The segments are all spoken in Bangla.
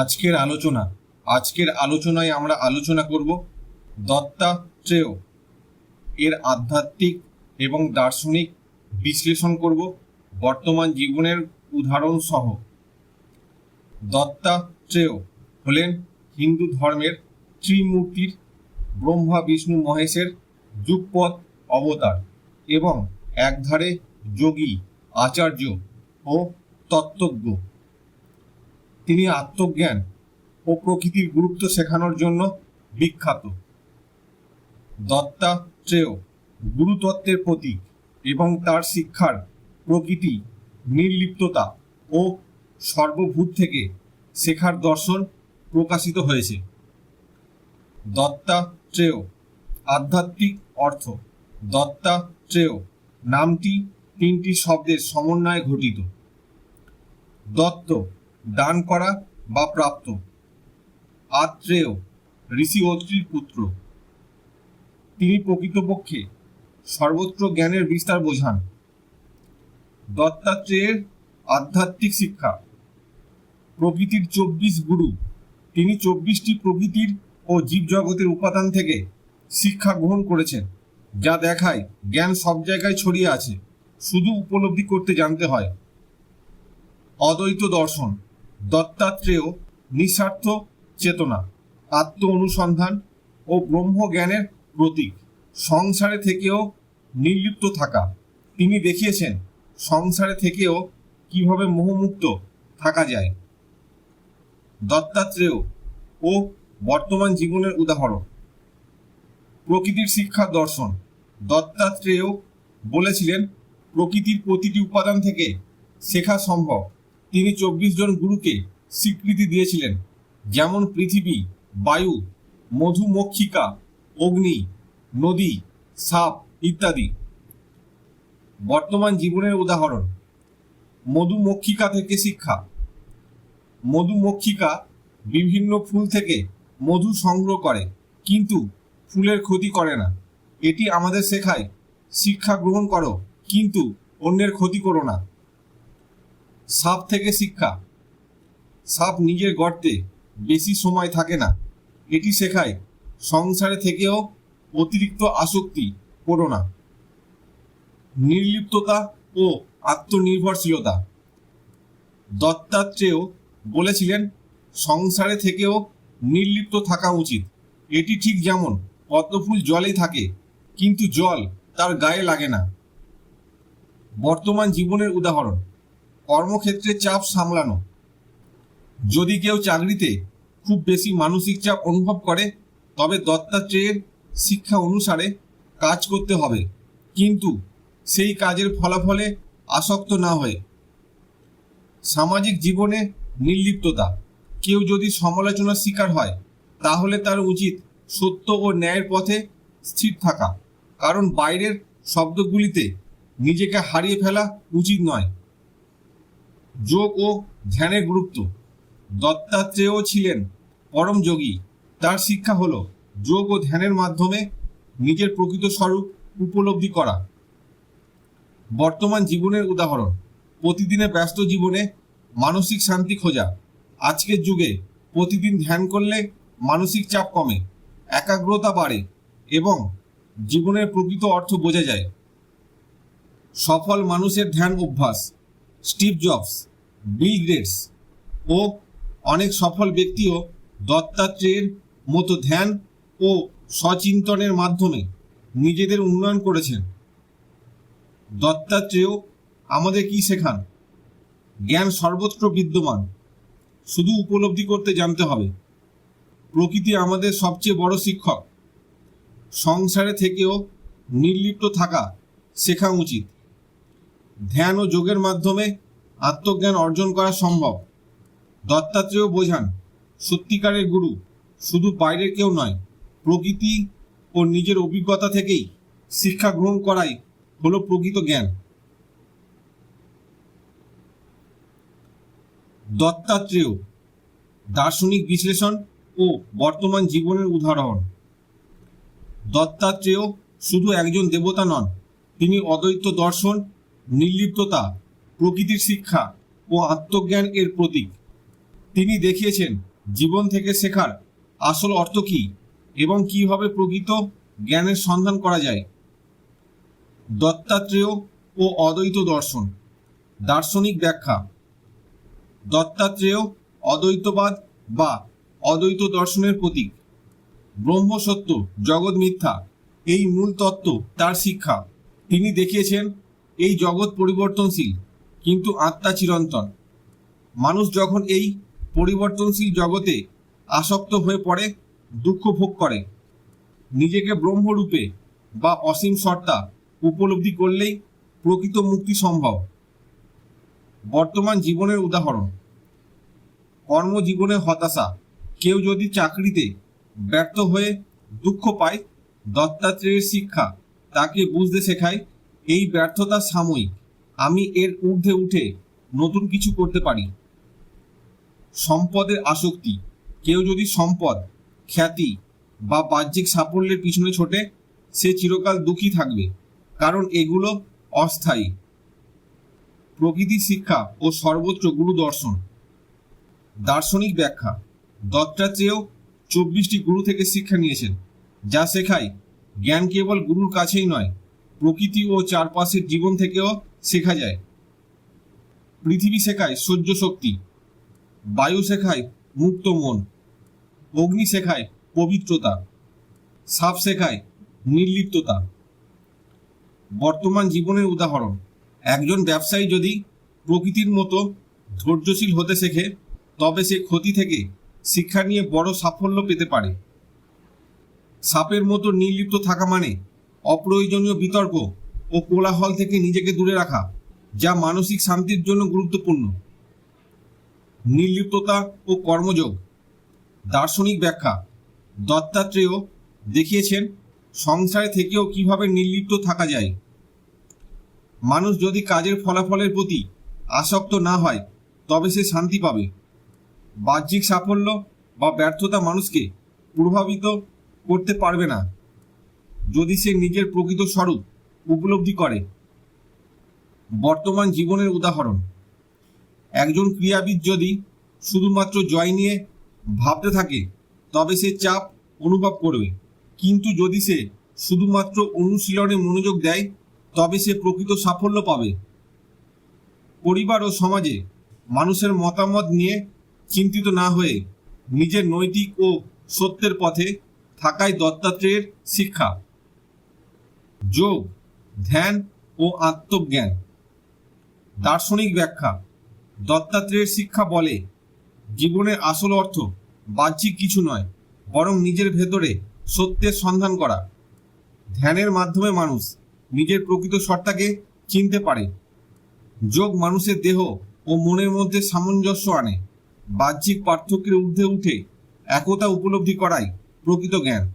আজকের আলোচনা, আজকের আলোচনায় আমরা আলোচনা করব দত্তাত্রেয়। এর আধ্যাত্মিক এবং দার্শনিক বিশ্লেষণ করব বর্তমান জীবনের উদাহরণ সহ। দত্তাত্রেয় হলেন হিন্দু ধর্মের ত্রিমূর্তির ব্রহ্মা, বিষ্ণু, মহেশের যুগপৎ অবতার এবং একধারে যোগী, আচার্য ও তত্ত্বজ্ঞ। তিনি আত্মজ্ঞান ও প্রকৃতির গুরুত্ব শেখানোর জন্য বিখ্যাত। দত্তাত্রেয় গুরুতত্ত্বের প্রতীক এবং তার শিক্ষার প্রকৃতি, নির্লিপ্ততা ও সর্বভূত থেকে শেখার দর্শন প্রকাশিত হয়েছে। দত্তাত্রেয় আধ্যাত্মিক অর্থ। দত্তাত্রেয় নামটি তিনটি শব্দের সমন্বয়ে ঘটিত দত্ত দান করা বা প্রাপ্ত। আত্রেয়, ঋষি অত্রির পুত্র। তিনি প্রকৃতপক্ষে সর্বত্র জ্ঞানের বিস্তার বোঝান। দত্তাত্রেয়ের আধ্যাত্মিক শিক্ষা। প্রকৃতির চব্বিশ গুরু। তিনি চব্বিশটি প্রকৃতির ও জীবজগতের উপাদান থেকে শিক্ষা গ্রহণ করেছেন, যা দেখায় জ্ঞান সব জায়গায় ছড়িয়ে আছে, শুধু উপলব্ধি করতে জানতে হয়। অদ্বৈত দর্শন। দত্তাত্রেয় নিঃস্বার্থ চেতনা আত্ম অনুসন্ধান ও ব্রহ্মজ্ঞানের প্রতীক। সংসারে থেকেও নির্লিপ্ত থাকা। তিনি দেখিয়েছেন, সংসারে থেকেও কীভাবে মোহমুক্ত থাকা যায়। দত্তাত্রেয় ও বর্তমান জীবনের উদাহরণ। প্রকৃতির শিক্ষা দর্শন। দত্তাত্রেয় বলেছিলেন, প্রকৃতির প্রতিটি উপাদান থেকে শেখা সম্ভব। তিনি চব্বিশ জন গুরুকে স্বীকৃতি দিয়েছিলেন, যেমন পৃথিবী, বায়ু, মধুমক্ষিকা, অগ্নি, নদী, সাপ ইত্যাদি। বর্তমান জীবনের উদাহরণ, মধুমক্ষিকা থেকে শিক্ষা। মধুমক্ষিকা বিভিন্ন ফুল থেকে মধু সংগ্রহ করে, কিন্তু ফুলের ক্ষতি করে না। এটি আমাদের শেখায়, শিক্ষা গ্রহণ করো, কিন্তু অন্যের ক্ষতি করো না। সাপ থেকে শিক্ষা। সাপ নিজের গর্তে বেশি সময় থাকে না। এটি শেখায়, সংসারে থেকেও অতিরিক্ত আসক্তি করো না। নির্লিপ্ততা ও আত্মনির্ভরশীলতা। দত্তাত্রেয় বলেছিলেন, সংসারে থেকেও নির্লিপ্ত থাকা উচিত। এটি ঠিক যেমন পদ্মফুল জলেই থাকে, কিন্তু জল তার গায়ে লাগে না। বর্তমান জীবনের উদাহরণ। কর্মক্ষেত্রে চাপ সামলানো। যদি কেউ চাকরিতে খুব বেশি মানসিক চাপ অনুভব করে, তবে দত্তাত্রেয়ের শিক্ষা অনুসারে কাজ করতে হবে। কিন্তু সেই কাজের ফলাফলে আসক্ত না হয়ে। সামাজিক জীবনে নির্লিপ্ততা। কেউ যদি সমালোচনার শিকার হয়, তাহলে তার উচিত সত্য ও ন্যায়ের পথে স্থির থাকা। কারণ বাইরের শব্দগুলিতে নিজেকে হারিয়ে ফেলা উচিত নয়। যোগ ও ধ্যানের গুরুত্ব। দত্তাত্রেয় ছিলেন পরম যোগী। তার শিক্ষা হলো যোগ ও ধ্যানের মাধ্যমে নিজের প্রকৃত স্বরূপ উপলব্ধি করা। বর্তমান জীবনের উদাহরণ, প্রতিদিনের ব্যস্ত জীবনে মানসিক শান্তি খোঁজা। আজকের যুগে প্রতিদিন ধ্যান করলে মানসিক চাপ কমে, একাগ্রতা বাড়ে এবং জীবনের প্রকৃত অর্থ বোঝা যায়। সফল মানুষের ধ্যান অভ্যাস। স্টিভ জবস, বিল গ্রেটস ও অনেক সফল ব্যক্তিও দত্তাত্রেয়ের মতো ধ্যান ও সচিন্তনের মাধ্যমে নিজেদের উন্নয়ন করেছেন। দত্তাত্রেয় আমাদের কি শেখান? জ্ঞান সর্বত্র বিদ্যমান, শুধু উপলব্ধি করতে জানতে হবে। প্রকৃতি আমাদের সবচেয়ে বড় শিক্ষক। সংসারে থেকেও নির্লিপ্ত থাকা শেখা উচিত। ধ্যান ও যোগের মাধ্যমে আত্মজ্ঞান অর্জন করা সম্ভব। দত্তাত্রেয় বোঝান, সত্যিকারের গুরু শুধু বাইরের কেউ নয়, প্রকৃতি ও নিজের অভিজ্ঞতা থেকেই শিক্ষা গ্রহণ করাই হলো প্রকৃত জ্ঞান। দত্তাত্রেয় দার্শনিক বিশ্লেষণ ও বর্তমান জীবনের উদাহরণ। দত্তাত্রেয় শুধু একজন দেবতা নন, তিনি অদ্বৈত দর্শন নির্লিপ্ততা, প্রকৃতির শিক্ষা ও আত্মজ্ঞান এর প্রতীক। তিনি দেখিয়েছেন, জীবন থেকে শেখার আসল অর্থ কী এবং কীভাবে প্রকৃত জ্ঞানের সন্ধান করা যায়। দত্তাত্রেয় ও অদ্বৈত দর্শন, দার্শনিক ব্যাখ্যা। দত্তাত্রেয়, অদ্বৈতবাদ বা অদ্বৈত দর্শনের প্রতীক। ব্রহ্ম সত্য, জগৎ মিথ্যা, এই মূল তত্ত্ব তার শিক্ষা। তিনি দেখিয়েছেন এই জগৎ পরিবর্তনশীল, কিন্তু আত্মা চিরন্তন। মানুষ যখন এই পরিবর্তনশীল জগতে আসক্ত হয়ে পড়ে, দুঃখ ভোগ করে। নিজেকে ব্রহ্মরূপে বা অসীম সত্তা উপলব্ধি করলেই প্রকৃত মুক্তি সম্ভব। বর্তমান জীবনের উদাহরণ, কর্মজীবনে হতাশা, কেউ যদি চাকরিতে ব্যর্থ হয়ে দুঃখ পায়, দত্তাত্রেয়ের শিক্ষা তাকে বুঝতে শেখায় এই ব্যর্থতা সাময়িক। আমি এর ঊর্ধ্বে উঠে নতুন কিছু করতে পারি। সম্পদের আসক্তি। কেউ যদি সম্পদ, খ্যাতি বা বাহ্যিক সাফল্যের পিছনে ছোটে, সে চিরকাল দুঃখী থাকবে। কারণ এগুলো অস্থায়ী। প্রকৃতি শিক্ষা ও সর্বোচ্চ গুরু দর্শন দার্শনিক ব্যাখ্যা। দত্তাত্রেয় চব্বিশটি গুরু থেকে শিক্ষা নিয়েছেন। যা শেখায়, জ্ঞান কেবল গুরুর কাছেই নয় প্রকৃতি ও চারপাশের জীবন থেকেও শেখা যায়। পৃথিবী শেখায় সহ্য শক্তি, বায়ু শেখায় মুক্ত মন, অগ্নি শেখায় পবিত্রতা, সাপ শেখায় নির্লিপ্ততা। বর্তমান জীবনের উদাহরণ, একজন ব্যবসায়ী যদি প্রকৃতির মতো ধৈর্যশীল হতে শেখে, তবে সে ক্ষতি থেকে শিক্ষা নিয়ে বড় সাফল্য পেতে পারে। সাপের মতো নির্লিপ্ত থাকা মানে অপ্রয়োজনীয় বিতর্ক ও কোলাহল থেকে নিজেকে দূরে রাখা, যা মানসিক শান্তির জন্য গুরুত্বপূর্ণ। নির্লিপ্ততা ও কর্মযোগ, দার্শনিক ব্যাখ্যা, দত্তাত্রেয় দেখিয়েছেন সংসারে থেকেও কীভাবে নির্লিপ্ত থাকা যায়। মানুষ যদি কাজের ফলাফলের প্রতি আসক্ত না হয়, তবে সে শান্তি পাবে। বাহ্যিক সাফল্য বা ব্যর্থতা মানুষকে প্রভাবিত করতে পারবে না। যদি সে নিজের প্রকৃত স্বরূপ উপলব্ধি করে। বর্তমান জীবনের উদাহরণ, একজন ক্রীড়াবিদ যদি শুধুমাত্র জয় নিয়ে ভাবতে থাকে, তবে সে চাপ অনুভব করবে। কিন্তু যদি সে শুধুমাত্র অনুশীলনে মনোযোগ দেয়, তবে সে প্রকৃত সাফল্য পাবে। পরিবার ও সমাজে মানুষের মতামত নিয়ে চিন্তিত না হয়ে নিজের নৈতিক ও সত্যের পথে থাকাই দত্তাত্রেয়ের শিক্ষা। যোগ, ধ্যান ও আত্মজ্ঞান। দার্শনিক ব্যাখ্যা, দত্তাত্রেয়ের শিক্ষা বলে, জীবনের আসল অর্থ বাহ্যিক কিছু নয়, বরং নিজের ভেতরে সত্যের সন্ধান করা। ধ্যানের মাধ্যমে মানুষ নিজের প্রকৃত সত্তাকে চিনতে পারে। যোগ মানুষের দেহ ও মনের মধ্যে সামঞ্জস্য আনে। বাহ্যিক পার্থক্যের ঊর্ধ্বে উঠে একতা উপলব্ধি করাই প্রকৃত জ্ঞান।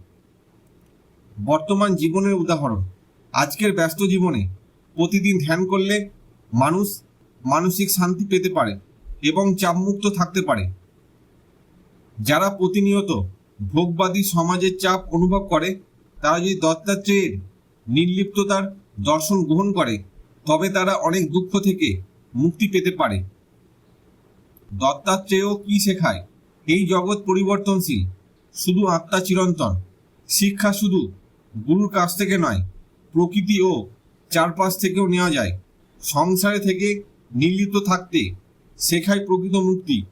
বর্তমান জীবনের উদাহরণ। আজকের ব্যস্ত জীবনে প্রতিদিন ধ্যান করলে মানুষ মানসিক শান্তি পেতে পারে এবং চাপমুক্ত থাকতে পারে। যারা প্রতিনিয়ত ভোগবাদী সমাজের চাপ অনুভব করে, তারা যদি দত্তাত্রেয়ের নির্লিপ্ততার দর্শন গ্রহণ করে, তবে তারা অনেক দুঃখ থেকে মুক্তি পেতে পারে। দত্তাত্রেয় কি শেখায়? এই জগৎ পরিবর্তনশীল, শুধু আত্মা চিরন্তন। শিক্ষা শুধু গুরুর কাছ থেকে নয় প্রকৃতি ও চারপাশ থেকেও নেওয়া যায়। সংসারে থেকে নির্লিপ্ত থাকতে শেখায় প্রকৃত মুক্তি।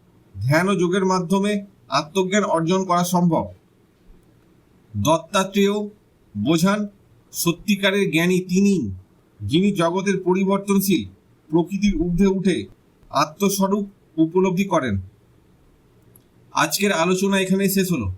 ধ্যান ও যোগের মাধ্যমে আত্মজ্ঞান অর্জন করা সম্ভব। দত্তাত্রেয় বোঝান সত্যিকারের জ্ঞানী তিনি, যিনি জগতের পরিবর্তনশীল প্রকৃতির ঊর্ধ্বে উঠে আত্মস্বরূপ উপলব্ধি করেন। আজকের আলোচনা এখানে শেষ হলো।